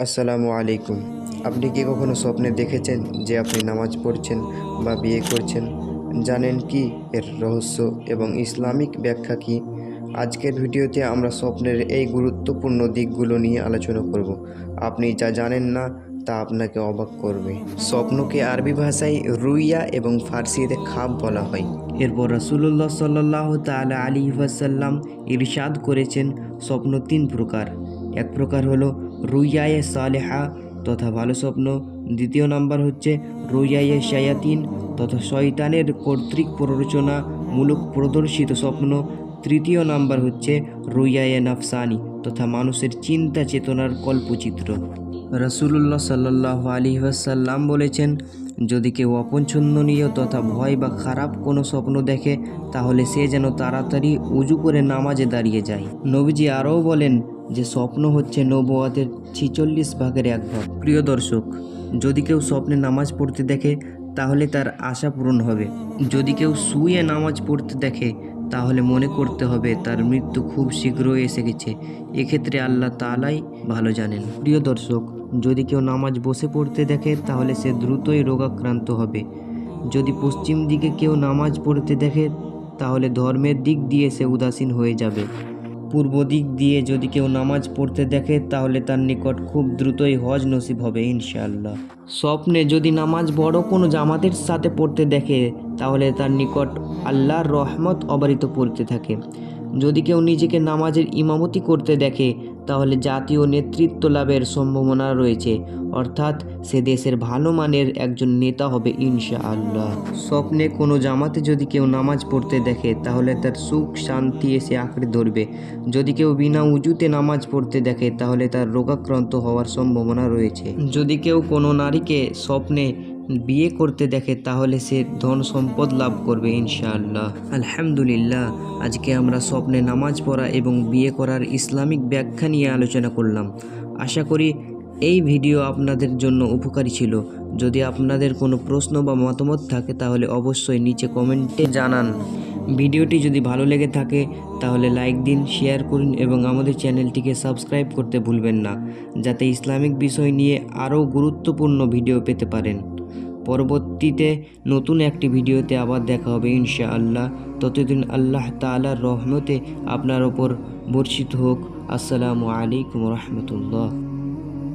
আসসালামু আলাইকুম। আপনি কি কখনো স্বপ্নে দেখেছেন যে আপনি নামাজ পড়ছেন বা বিয়ে করছেন? জানেন কি এর রহস্য এবং ইসলামিক ব্যাখ্যা কি? আজকের ভিডিওতে আমরা স্বপ্নের এই গুরুত্বপূর্ণ দিকগুলো নিয়ে আলোচনা করব। আপনি যা জানেন না তা আপনাকে অবাক করবে। স্বপ্নকে আরবি ভাষায় রুইয়া এবং ফার্সিতে খাপ বলা হয়। এরপর রসুল্লাহ সাল্লাহ তালা আলী ওয়াসাল্লাম ইরশাদ করেছেন স্বপ্ন তিন প্রকার। এক প্রকার হলো রুইয়ায়ে সালেহা তথা ভালো স্বপ্ন। দ্বিতীয় নাম্বার হচ্ছে রুইয়ায়ে শায়াতিন তথা শয়তানের কর্তৃক প্ররোচনা মূলক প্রদর্শিত স্বপ্ন। তৃতীয় নাম্বার হচ্ছে রুইয়ায়ে নাফসানি তথা মানুষের চিন্তা চেতনার কল্পচিত্র। রসুল্লাহ সাল্লাহ আলী ওয়াসাল্লাম বলেছেন, যদি কেউ অপছন্দনীয় তথা ভয় বা খারাপ কোনো স্বপ্ন দেখে, তাহলে সে যেন তাড়াতাড়ি উজু করে নামাজে দাঁড়িয়ে যায়। নবীজি আরও বলেন যে স্বপ্ন হচ্ছে নবুয়াতের ছিচল্লিশ ভাগের এক ভাগ। প্রিয় দর্শক, যদি কেউ স্বপ্নে নামাজ পড়তে দেখে, তাহলে তার আশা পূরণ হবে। যদি কেউ শুয়ে নামাজ পড়তে দেখে, তাহলে মনে করতে হবে তার মৃত্যু খুব শীঘ্রই এসে গেছে। এক্ষেত্রে আল্লাহ তালাই ভালো জানেন। প্রিয় দর্শক, যদি কেউ নামাজ বসে পড়তে দেখে, তাহলে সে দ্রুতই রোগাক্রান্ত হবে। যদি পশ্চিম দিকে কেউ নামাজ পড়তে দেখে, তাহলে ধর্মের দিক দিয়ে সে উদাসীন হয়ে যাবে। পূর্ব দিক দিয়ে যদি কেউ নামাজ পড়তে দেখে, তাহলে তার নিকট খুব দ্রুতই হজ নসিব হবে, ইনশাআল্লাহ। স্বপ্নে যদি নামাজ বড় কোনো জামাতের সাথে পড়তে দেখে, তাহলে তার নিকট আল্লাহর রহমত অবারিত পড়তে থাকে। যদি কেউ নিজেকে নামাজের ইমামতি করতে দেখে, তাহলে জাতীয় নেতৃত্ব লাভের সম্ভাবনা রয়েছে। অর্থাৎ সে দেশের ভালো মানের একজন নেতা হবে ইনশা আল্লাহ স্বপ্নে কোনো জামাতে যদি কেউ নামাজ পড়তে দেখে, তাহলে তার সুখ, শান্তি এসে আঁকড়ে ধরবে। যদি কেউ বিনা উজুতে নামাজ পড়তে দেখে, তাহলে তার রোগাক্রান্ত হওয়ার সম্ভাবনা রয়েছে। যদি কেউ কোনো নারীকে স্বপ্নে বিয়ে করতে দেখে তাহলে সে ধন সম্পদ লাভ করবে ইনশাআল্লাহ। আলহামদুলিল্লাহ, আজকে আমরা স্বপ্নে নামাজ পড়া এবং বিয়ে করার ইসলামিক ব্যাখ্যা নিয়ে আলোচনা করলাম। আশা করি এই ভিডিও আপনাদের জন্য উপকারী ছিল। যদি আপনাদের কোনো প্রশ্ন বা মতামত থাকে তাহলে অবশ্যই নিচে কমেন্টে জানান। ভিডিওটি যদি ভালো লেগে থাকে, তাহলে লাইক দিন, শেয়ার করুন এবং আমাদের চ্যানেলটিকে সাবস্ক্রাইব করতে ভুলবেন না, যাতে ইসলামিক বিষয় নিয়ে আরও গুরুত্বপূর্ণ ভিডিও পেতে পারেন। পরবর্তীতে নতুন একটি ভিডিওতে আবার দেখা হবে ইনশা আল্লাহ ততদিন আল্লাহ তাআলার রহমতে আপনার ওপর বর্ষিত হোক। আসসালামু আলাইকুম রহমতুল্লাহ।